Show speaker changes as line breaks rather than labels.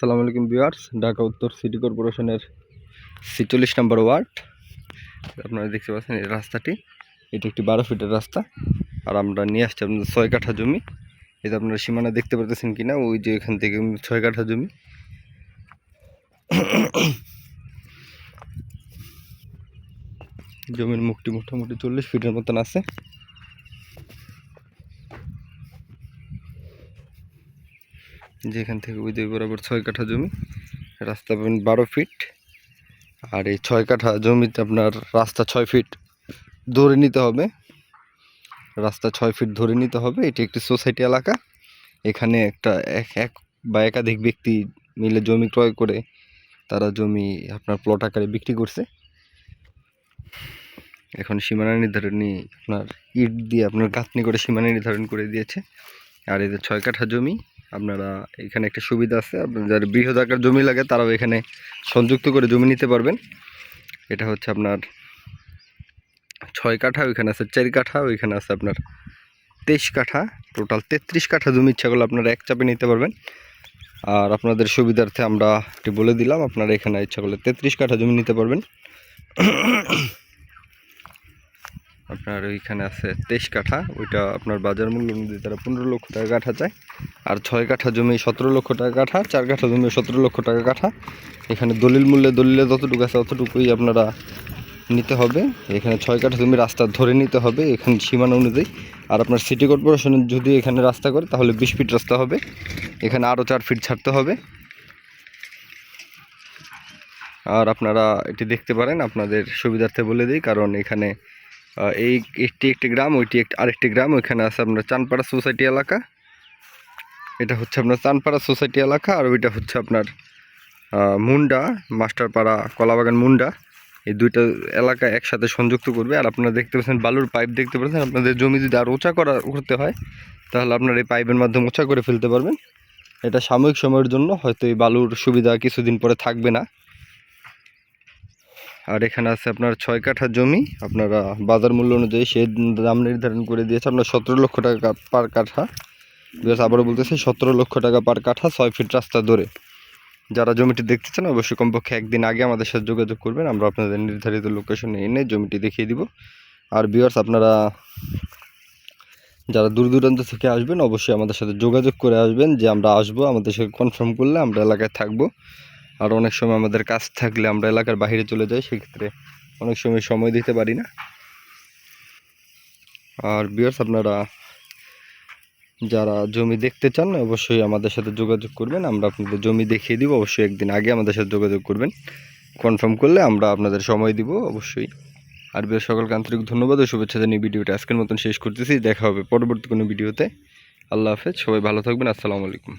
সালাম আলাইকুম বিয়ার্স ঢাকা উত্তর সিটি কর্পোরেশনের ছিচল্লিশ নম্বর ওয়ার্ড। আপনারা দেখতে পাচ্ছেন এই রাস্তাটি, এটি একটি বারো ফিটের রাস্তা। আর আমরা নিয়ে আসছি আপনাদের ছয় কাঠা জমি। যে আপনারা সীমানা দেখতে পারতেছেন কিনা, ওই যে এখান থেকে ছয় কাঠা জমি। জমির মুখটি মোটামুটি চল্লিশ ফিটের মতন আছে। যেখান থেকে ওই বরাবর ছয় কাঠা জমি, রাস্তা পাবেন বারো ফিট আর এই ছয় কাঠা জমিতে আপনার রাস্তা ছয় ফিট ধরে নিতে হবে। রাস্তা ছয় ফিট ধরে নিতে হবে, এটি একটি সোসাইটি এলাকা। এখানে একটা এক এক বা একাধিক ব্যক্তি মিলে জমি ক্রয় করে, তারা জমি আপনার প্লট আকারে বিক্রি করছে। এখন সীমানা নির্ধারণী আপনার ইট দিয়ে আপনার গাঁথনি করে সীমানা নির্ধারণ করে দিয়েছে। আর এদের ছয় কাঠা জমি আপনারা এখানে একটা সুবিধা আছে আপনার যার বৃহৎ আকার জমি লাগে তারাও এখানে সংযুক্ত করে জমি নিতে পারবেন। এটা হচ্ছে আপনার ছয় কাঠা, ওইখানে আছে চার কাঠা, ওইখানে আছে আপনার তেইশ কাঠা টোটাল তেত্রিশ কাঠা জমি ইচ্ছা করলে আপনারা এক চাপে নিতে পারবেন। আর আপনাদের সুবিধার্থে আমরা বলে দিলাম, আপনারা এখানে ইচ্ছা করলে তেত্রিশ কাঠা জমি নিতে পারবেন। আপনার ওইখানে আছে তেইশ কাঠা, ওইটা আপনার বাজার মূল্য অনুযায়ী তারা পনেরো লক্ষ টাকা কাঠা চায়। আর ছয় কাঠা জমি সতেরো লক্ষ টাকা কাঠা, চার কাঠা জমি সতেরো লক্ষ টাকা কাঠা। এখানে দলিল মূল্যে দলিলে যতটুকু আছে অতটুকুই আপনারা নিতে হবে। এখানে ছয় কাঠা জমি রাস্তা ধরে নিতে হবে এখানে সীমানা অনুযায়ী। আর আপনার সিটি কর্পোরেশনের যদি এখানে রাস্তা করে, তাহলে বিশ ফিট রাস্তা হবে। এখানে আরও চার ফিট ছাড়তে হবে। আর আপনারা এটি দেখতে পারেন, আপনাদের সুবিধার্থে বলে দিই, কারণ এখানে এই একটি একটি গ্রাম, ওইটি একটি আরেকটি গ্রাম, ওইখানে আছে আপনার চানপাড়া সোসাইটি এলাকা। এটা হচ্ছে আপনার চানপাড়া সোসাইটি এলাকা আর ওইটা হচ্ছে আপনার মুন্ডা, মাস্টারপাড়া, কলাবাগান মুন্ডা। এই দুইটা এলাকা একসাথে সংযুক্ত করবে। আর আপনারা দেখতে পাচ্ছেন বালুর পাইপ, দেখতে পাচ্ছেন? আপনাদের জমি যদি আর উঁচা করা, করতে হয়, তাহলে আপনার এই পাইপের মাধ্যমে উঁচা করে ফেলতে পারবেন। এটা সাময়িক সময়ের জন্য, হয়তো এই বালুর সুবিধা কিছুদিন পরে থাকবে না। আর এখানে আছে আপনার ছয় কাঠা জমি। আপনারা বাজার মূল্য অনুযায়ী সেই দাম নির্ধারণ করে দিয়েছে। আপনার সতেরো লক্ষ টাকা পার কাঠা। বিকজ আবারও বলতেছি, সতেরো লক্ষ টাকা পার কাঠা, ছয় ফিট রাস্তা ধরে। যারা জমিটি দেখতে চান, অবশ্যই কমপক্ষে একদিন আগে আমাদের সাথে যোগাযোগ করবেন। আমরা আপনাদের নির্ধারিত লোকেশনে এনে জমিটি দেখিয়ে দিব। আর বিয়ার্স আপনারা যারা দূর দূরান্ত থেকে আসবেন, অবশ্যই আমাদের সাথে যোগাযোগ করে আসবেন যে আমরা আসব। আমাদের সাথে কনফার্ম করলে আমরা এলাকায় থাকব। আর অনেক সময় আমাদের কাজ থাকলে আমরা এলাকার বাইরে চলে যাই, সেক্ষেত্রে অনেক সময় সময় দিতে পারি না। আর বিয়ার্স আপনারা যারা জমি দেখতে চান, অবশ্যই আমাদের সাথে যোগাযোগ করবেন। আমরা আপনাদের জমি দেখিয়ে দিব, অবশ্যই একদিন আগে আমাদের সাথে যোগাযোগ করবেন। কনফার্ম করলে আমরা আপনাদের সময় দিব, অবশ্যই। আর বিয়ার সকলকে আন্তরিক ধন্যবাদ ও শুভেচ্ছা জানিয়ে ভিডিওটা আজকের মতন শেষ করতেছি। দেখা হবে পরবর্তী কোনো ভিডিওতে। আল্লাহ হাফেজ, সবাই ভালো থাকবেন, আসসালামু আলাইকুম।